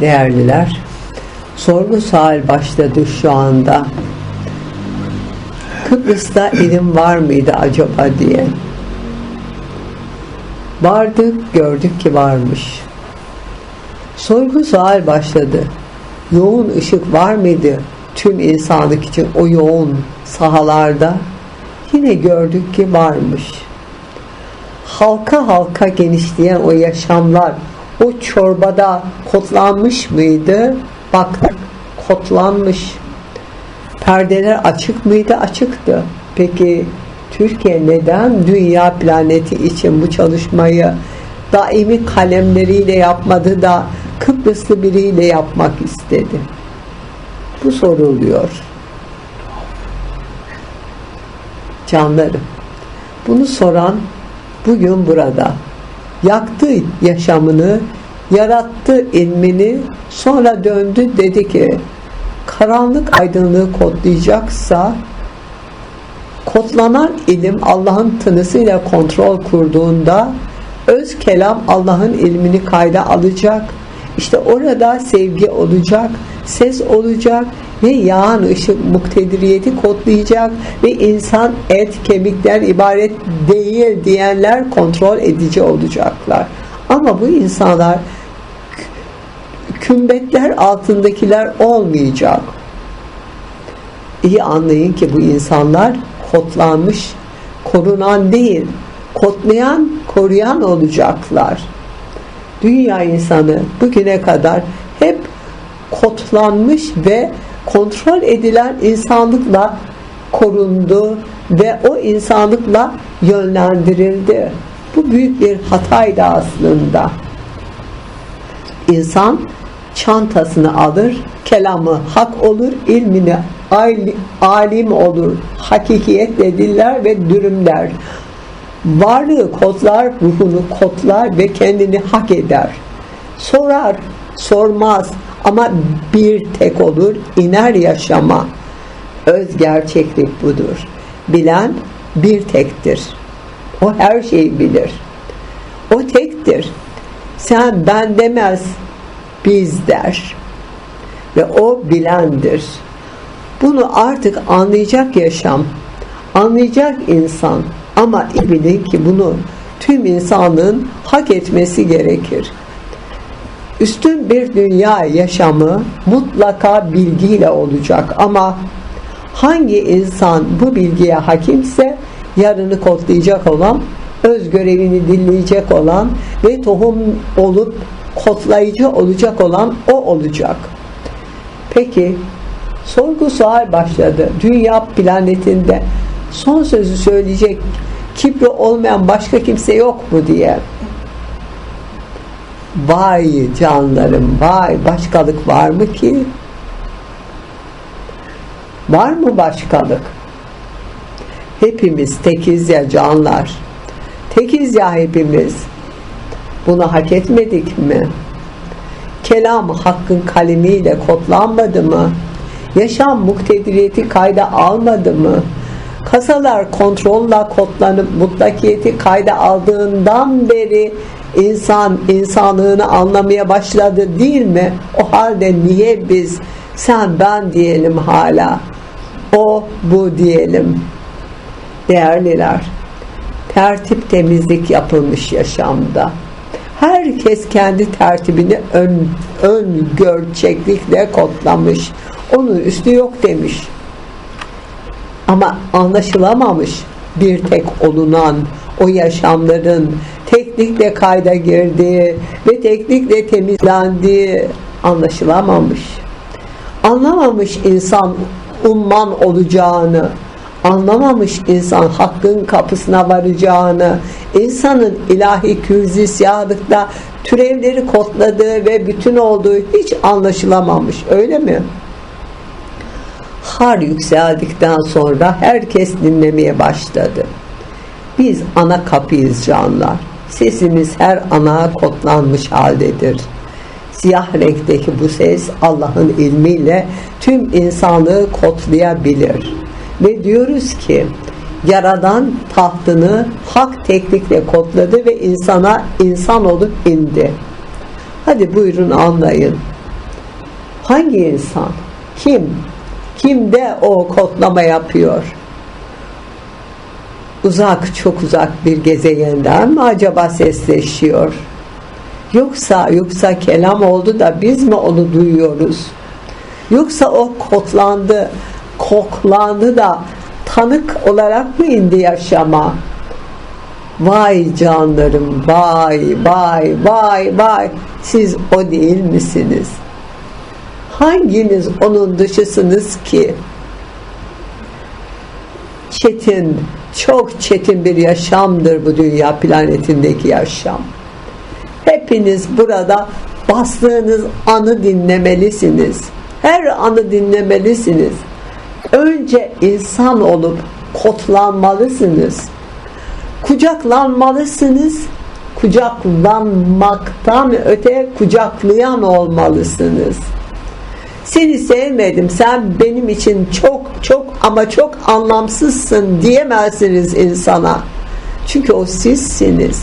değerliler. Sorgu sual başladı şu anda. Kıbrıs'ta ilim var mıydı acaba diye. Vardık gördük ki varmış. Sorgu sual başladı. Yoğun ışık var mıydı tüm insanlık için o yoğun sahalarda? Yine gördük ki varmış. Halka halka genişleyen o yaşamlar o çorbada kotlanmış mıydı? Baktık kotlanmış. Perdeler açık mıydı? Açıktı. Peki Türkiye neden dünya planeti için bu çalışmayı daimi kalemleriyle yapmadı da Kıbrıslı biriyle yapmak istedi? Bu soruluyor. Canlarım. Bunu soran bugün burada. Yaktı yaşamını, yarattı ilmini, sonra döndü dedi ki karanlık aydınlığı kodlayacaksa kodlanan ilim Allah'ın tınısıyla kontrol kurduğunda öz kelam Allah'ın ilmini kayda alacak. İşte orada sevgi olacak, ses olacak ve yağan ışık muktediriyeti kodlayacak ve insan et kemikler ibaret değil diyenler kontrol edici olacaklar. Ama bu insanlar kümbetler altındakiler olmayacak. İyi anlayın ki bu insanlar kodlanmış, korunan değil, kodlayan, koruyan olacaklar. Dünya insanı bugüne kadar hep kodlanmış ve kontrol edilen insanlıkla korundu ve o insanlıkla yönlendirildi. Bu büyük bir hataydı aslında. İnsan çantasını alır, kelamı hak olur, ilmini alim olur, hakikiyet diller ve dürümler. Varlığı kodlar, ruhunu kodlar ve kendini hak eder. Sorar, sormaz ama bir tek olur, iner yaşama. Öz gerçeklik budur. Bilen bir tektir. O her şeyi bilir. O tektir. Sen ben demez, biz der. Ve o bilendir. Bunu artık anlayacak yaşam, anlayacak insan ama bilin ki bunu tüm insanlığın hak etmesi gerekir. Üstün bir dünya yaşamı mutlaka bilgiyle olacak ama hangi insan bu bilgiye hakimse yarını kodlayacak olan, öz görevini dinleyecek olan ve tohum olup kodlayıcı olacak olan o olacak. Peki sorgu sual başladı. Dünya planetinde son sözü söyleyecek kibri olmayan başka kimse yok mu diye. Vay canlarım vay başkalık var mı ki? Var mı başkalık? Hepimiz tekiz ya canlar. Tekiz ya hepimiz. Bunu hak etmedik mi? Kelam hakkın kalemiyle kodlanmadı mı? Yaşam muktediriyeti kayda almadı mı? Kasalar kontrolla kodlanıp mutlakiyeti kayda aldığından beri insan insanlığını anlamaya başladı değil mi? O halde niye biz sen ben diyelim hala? O bu diyelim. Değerliler, tertip temizlik yapılmış yaşamda. Herkes kendi tertibini ön, ön görçeklikle kodlamış. Onun üstü yok demiş. Ama anlaşılamamış bir tek olunan o yaşamların teknikle kayda girdiği ve teknikle temizlendiği anlaşılamamış. Anlamamış insan umman olacağını, anlamamış insan hakkın kapısına varacağını, insanın ilahi kürzisyadıkta türevleri kodladığı ve bütün olduğu hiç anlaşılamamış. Öyle mi? Har yükseldikten sonra herkes dinlemeye başladı. Biz ana kapıyız canlar. Sesimiz her ana kodlanmış haldedir. Siyah renkteki bu ses Allah'ın ilmiyle tüm insanlığı kodlayabilir. Ve diyoruz ki Yaradan tahtını hak teknikle kodladı ve insana insan olup indi. Hadi buyurun anlayın. Hangi insan? Kim? Kimde o kodlama yapıyor? Uzak, çok uzak bir gezegenden mi acaba sesleşiyor? Yoksa, yoksa kelam oldu da biz mi onu duyuyoruz? Yoksa o kodlandı, koklandı da tanık olarak mı indi yaşama? Vay canlarım, vay, vay, vay, vay. Siz o değil misiniz? Hanginiz onun dışısınız ki? Çetin, çok çetin bir yaşamdır bu dünya planetindeki yaşam. Hepiniz burada bastığınız anı dinlemelisiniz. Her anı dinlemelisiniz. Önce insan olup kotlanmalısınız. Kucaklanmalısınız. Kucaklanmaktan öte kucaklayan olmalısınız. Seni sevmedim. Sen benim için çok çok ama çok anlamsızsın diyemezsiniz insana. Çünkü o sizsiniz.